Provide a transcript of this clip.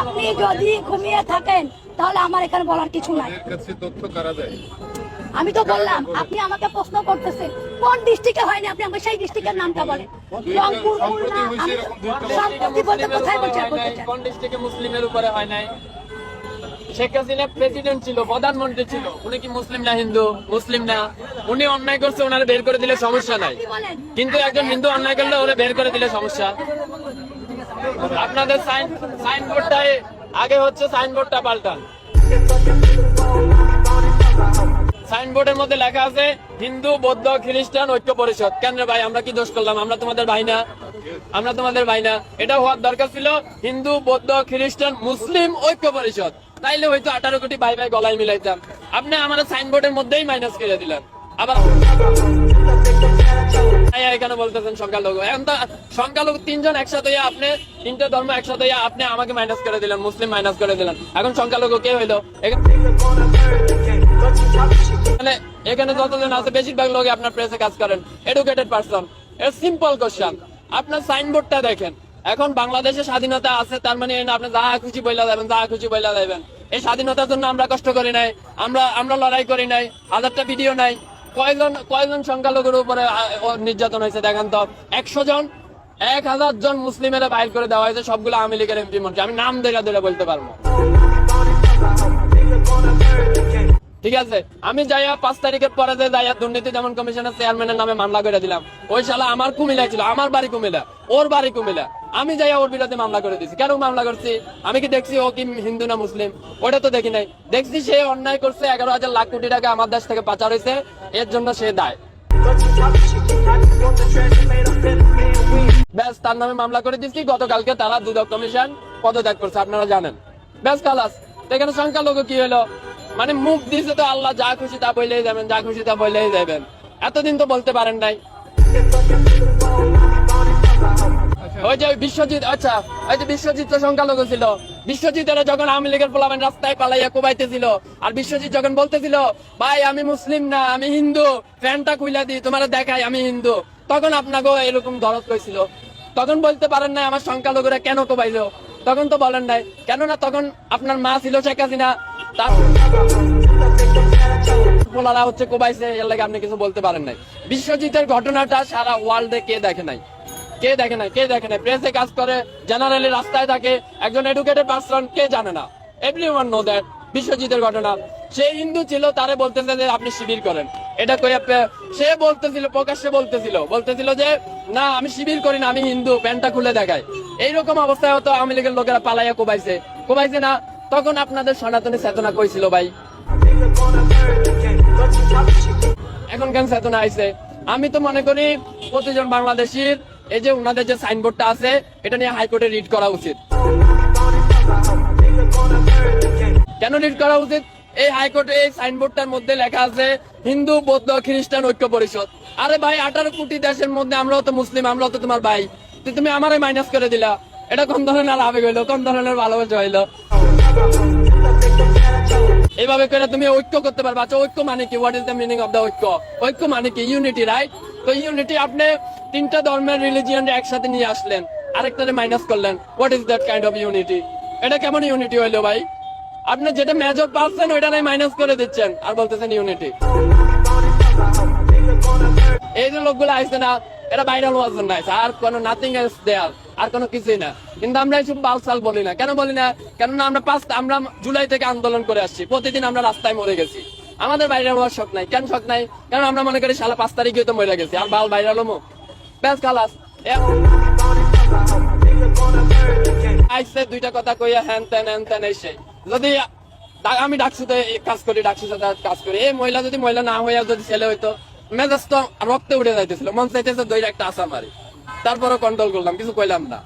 আপনি যদি ঘুমিয়ে থাকেন তাহলে আমার এখানে বলার কিছু নাই। আমি তো বললাম আপনি আমাকে প্রশ্ন করতেছেন। কোন ডিস্ট্রিক্টে হয়নি? আপনি আমাকে সেই ডিস্ট্রিক্টের নামটা বলেন। রংপুর খুলনা আমি সম্প্রতি বলতে কোথায় কোন ডিস্ট্রিক্টে মুসলিমের উপরে হয় নাই? শেখ হাসিনা প্রেসিডেন্ট ছিল প্রধানমন্ত্রী ছিল। উনি কি মুসলিম না হিন্দু? মুসলিম না। উনি অন্যায় করছে ওনারা বের করে দিলে সমস্যা নাই। কিন্তু একজন হিন্দু অন্যায় করলে ওরা বের করে দিলে সমস্যা। আপনাদের সাইন সাইনবোর্ডটাই আগে হচ্ছে সাইনবোর্ডটা পাল্টান। সাইনবোর্ডের মধ্যে লেখা আছে, হিন্দু, বৌদ্ধ, খ্রিস্টান, ঐক্য পরিষদ। কেন রে ভাই, আমরা কি দোষ করলাম? আমরা তোমাদের ভাই না। আমরা তোমাদের ভাই না। এটা হওয়ার দরকার ছিল, হিন্দু, বৌদ্ধ, খ্রিস্টান, মুসলিম, ঐক্য পরিষদ। তাইলে হয়তো আঠারো কোটি ভাই ভাই গলায় মিলাইতাম। আপনি আমার সাইনবোর্ডের মধ্যেই মাইনাস করে দিলেন। আবার এখানে বলতেছেন সংখ্যালঘু? এখন তো সংখ্যালঘু তিনজন একসাথে আপনি ধর্ম একসাথে আপনি আমাকে মাইনাস করে দিলেন, মুসলিম মাইনাস করে দিলেন। এখন সংখ্যালঘু কে হইল? এখানে- মানে যতজন আছে, বেশিরভাগ লোক আপনার প্রেসে কাজ করেন। এডুকেটেড পারসন সিম্পল কোশ্চেন আপনার সাইনবোর্ডটা দেখেন। এখন বাংলাদেশে স্বাধীনতা আছে, তার মানে আপনি যা খুশি বইলা যাবেন খুশি বইলা এই স্বাধীনতার জন্য আমরা কষ্ট করি নাই, আমরা আমরা লড়াই করি নাই, হাজারটা ভিডিও নাই। কয়জন কয়জন সংখ্যালঘুর উপরে নির্যাতন হয়েছে দেখেন তো? একশো জন, এক হাজার জন মুসলিমেরা বাইর করে দেওয়া হয়েছে সবগুলো আওয়ামী লীগের এমপি মন্ত্রী। আমি নাম ধরে ধরে বলতে পারব। ঠিক আছে? আমি যাইয়া পাঁচ তারিখের পরে যে যাইয়া দুর্নীতি দমন কমিশনের চেয়ারম্যানের নামে মামলা করে দিলাম, ওই শালা আমার কুমিল্লায় ছিল, আমার বাড়ি কুমিল্লা, ওর বাড়ি কুমিল্লা। আমি যাইয়া ওর বিরুদ্ধে মামলা করে দিছি। কেন মামলা করছি? আমি কি দেখছি ও কি হিন্দু না মুসলিম? ওটা তো দেখি নাই। দেখছি সে অন্যায় করছে, এগারো হাজার লাখ কোটি টাকা আমার দেশ থেকে পাচার হয়েছে, এর জন্য সে দায়। ব্যাস, তার নামে মামলা করে দিচ্ছি গতকালকে তারা দুদক কমিশন পদত্যাগ করছে, আপনারা জানেন। ব্যাস, খালাস। তো এখানে সংখ্যালঘু কি হলো? মানে মুখ দিয়েছে তো আল্লাহ, যা খুশি তা বললেই যাবেন, যা খুশি তা বললেই যাবেন। এতদিন তো বলতে পারেন নাই। ওই যে বিশ্বজিৎ আচ্ছা ওই যে বিশ্বজিৎ তো সংখ্যালঘু ছিল। যখন আওয়ামী লীগের পোলাবেন রাস্তায় পালাইয়া কোবাইতেছিল, আর বিশ্বজিৎ যখন বলতেছিল, ভাই, আমি মুসলিম না, আমি হিন্দু, ফ্যানটা খুইলা দিই তোমার দেখাই আমি হিন্দু। তখন আপনাকে এরকম দরদ কইছিল। তখন বলতে পারেন না আমার সংখ্যালঘুরা কেন কোবাইলো। তখন তো বলেন নাই। কেননা তখন আপনার মা ছিল শেখ হাসিনা, তার পোলারা হচ্ছে কোবাইছে, এর লাগে আপনি কিছু বলতে পারেন নাই। বিশ্বজিতের ঘটনাটা সারা ওয়ার্ল্ডে কে দেখে নাই? কে দেখে নাই, কে দেখে নাই? প্রেসে কাজ করে জেনারেলি রাস্তায় থাকে, একজন এডুকেটেড পার্সন কে জানে না? এভরি ওয়ান নো দ্যাট বিশ্বজিতের ঘটনা। সে হিন্দু ছিল, তারে বলতেছে যে আপনি শিবির করেন। এটা আপনি- সে বলতেছিল, প্রকাশ্যে বলতেছিল। বলতেছিল যে, না, আমি শিবির করি না, আমি হিন্দু প্যান্টটা খুলে দেখাই। এইরকম অবস্থায় হতো আওয়ামী লীগের লোকেরা পালাইয়া কোবাইছে। কোবাইছে না, তখন আপনাদের সনাতনী চেতনা কইছিল ভাই? এখন কেন চেতনা আইছে? আমি তো মনে করি, প্রতিজন বাংলাদেশির এই যে ওনাদের যে সাইনবোর্ডটা আছে, এটা নিয়ে হাইকোর্টে রিড করা উচিত। কেন রিড করা উচিত? এই হাইকোর্টে এই সাইনবোর্ডটার মধ্যে লেখা আছে, হিন্দু, বৌদ্ধ, খ্রিস্টান, ঐক্য পরিষদ। আরে ভাই, আঠারো কোটি দেশের মধ্যে আমরাও তো মুসলিম, আমরাও তো তোমার ভাই। তুমি আমারে মাইনাস করে দিলা। এটা কোন ধরনের আবেগ হইল? কোন ধরনের ভালোবাসা হইল? এইভাবে করে তুমি ঐক্য করতে পারবে। আচ্ছা ঐক্য মানে কি? What is the meaning of the oikya? ঐক্য মানে কি? ইউনিটি রাইট তো ইউনিটি আপনি তিনটা ধর্মের রিলিজিয়ন একসাথে নিয়ে আসলেন, আরেকটারে মাইনাস করলেন। What is that kind of unity এটা কেমন ইউনিটি হইল ভাই? আপনি যেটা মেজর পাচ্ছেন ওইটা নাই মাইনাস করে দিচ্ছেন। আর বলতেছেন ইউনিটি এই যে লোকগুলো আসছে না এটা ভাইরাল হওয়ার জন্য আর কোনো নাথিং এলস দেয়ার আর কোনো কিছুই না। কিন্তু আমরা এইসব বালসাল বলি না। কেন বলি না? কেননা আমরা পাঁচ আমরা জুলাই থেকে আন্দোলন করে আসছি। প্রতিদিন আমরা রাস্তায় মরে গেছি। আমাদের বাইরে হওয়ার শখ নাই। কেন শখ নাই? কারণ আমরা মনে করি সালা পাঁচ তারিখে তো মরে গেছি? আর বাল বাইরে হলো ব্যাস, খালাস। আইসে দুইটা কথা কইয়া হ্যান ত্যান হ্যান ত্যান এসে। যদি আমি ডাকসুতে কাজ করি ডাকসুতে কাজ করি। এই মহিলা যদি মহিলা না হইয়া যদি ছেলে হইতো, মেজাজ তো রক্তে উঠে যাইতেছিল। মন চাইতেছে দইটা একটা আসা মারি তারপরও কন্ট্রোল করলাম কিছু কইলাম না।